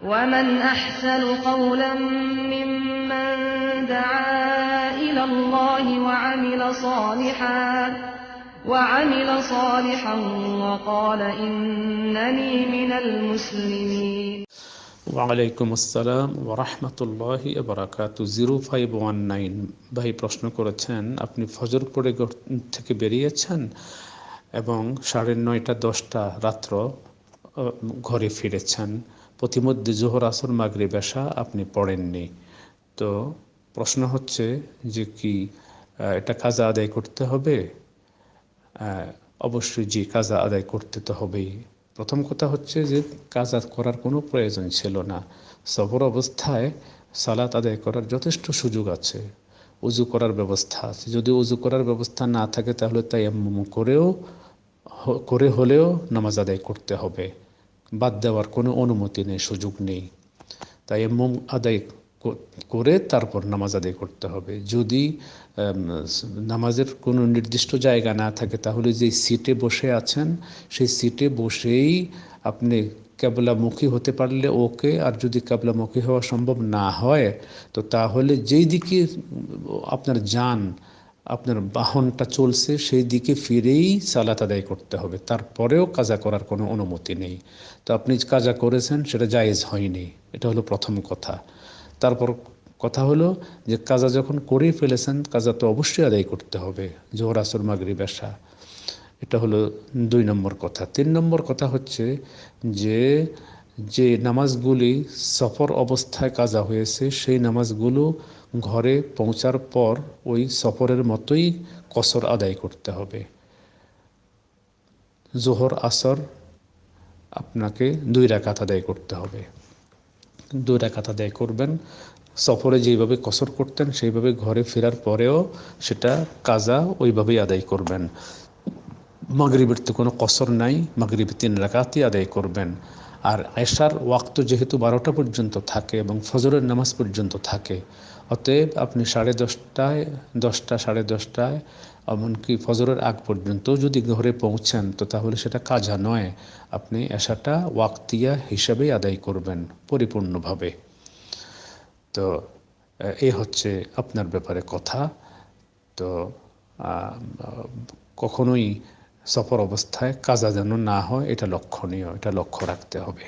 ومن أحسن قولا ممن دعا إلى الله وعمل صالحا وعمل صالحا وقال إنني من المسلمين ওয়ালাইকুম আসসালাম ওরহমতুল্লাহি বারাকাতু জিরো ফাইভ ওয়ান নাইন ভাই প্রশ্ন করেছেন আপনি ফজর পড়ে ঘর থেকে বেরিয়েছেন এবং সাড়ে নয়টা দশটা রাত্র আহ, ঘরে ফিরেছেন প্রতিমধ্যে জোহর, আসর মাগরি বেশা আপনি পড়েননি। তো প্রশ্ন হচ্ছে যে কি এটা কাজা আদায় করতে হবে? অবশ্যই যে কাজা আদায় করতে তো হবেই। প্রথম কথা হচ্ছে যে কাজা করার কোনো প্রয়োজন ছিল না। সফর অবস্থায় সালাত আদায় করার যথেষ্ট সুযোগ আছে। উজু করার ব্যবস্থা আছে। যদি উজু করার ব্যবস্থা না থাকে তাহলে তাই করেও করে হলেও নামাজ আদায় করতে হবে। বাদ দেওয়ার কোনো অনুমতি নেই, সুযোগ নেই। তাই এমম আদায় করে তারপর নামাজ আদায় করতে হবে। যদি নামাজের কোনো নির্দিষ্ট জায়গা না থাকে, তাহলে যে সিটে বসে আছেন, সেই সিটে বসেই আপনি ক্যাবলামুখী হতে পারলে ওকে, আর যদি ক্যাবলামুখী হওয়া সম্ভব না হয়, তো তাহলে যেই দিকে, আপনার যান আপনার বাহনটা চলছে, সেই দিকে ফিরেই সালাত আদায় করতে হবে। তারপরেও কাজা করার কোনো অনুমতি নেই। তো আপনি কাজা করেছেন, সেটা জায়েজ হয়নি। এটা হলো প্রথম কথা। তারপর কথা হলো যে, কাজা যখন করেই ফেলেছেন, কাজা তো অবশ্যই আদায় করতে হবে, জোহর, আসর মাগরি বেশা এটা হলো দুই নম্বর কথা। তিন নম্বর কথা হচ্ছে যে যে নামাজগুলি সফর অবস্থায় কাজা হয়েছে, সেই নামাজগুলো ঘরে পৌঁছার পর ওই সফরের মতোই কসর আদায় করতে হবে। জোহর, আসর আপনাকে দুই রাকাত আদায় করতে হবে। দুই রাকাত আদায় করবেন। সফরে যেইভাবে কসর করতেন, সেইভাবে ঘরে ফেরার পরেও সেটা কাজা ওইভাবেই আদায় করবেন। মাগরিবের তো কোনো কসর নাই, মাগরিবে তিন রাকাতই আদায় করবেন। আর এশার ওয়াক্ত যেহেতু বারোটা পর্যন্ত থাকে এবং ফজরের নামাজ পর্যন্ত থাকে, অতএব আপনি সাড়ে দশটায়, দশটা, সাড়ে দশটায়, এমনকি ফজরের আগ পর্যন্ত যদি ঘরে পৌঁছান, তো তাহলে সেটা কাজা নয়। আপনি এশাটা ওয়াক্তিয়া হিসাবেই আদায় করবেন পরিপূর্ণভাবে। তো, এ হচ্ছে আপনার ব্যাপারে কথা। তো কখনোই সফর অবস্থায় কাজা যেন না হয় এটা লক্ষণীয় এটা লক্ষ্য রাখতে হবে।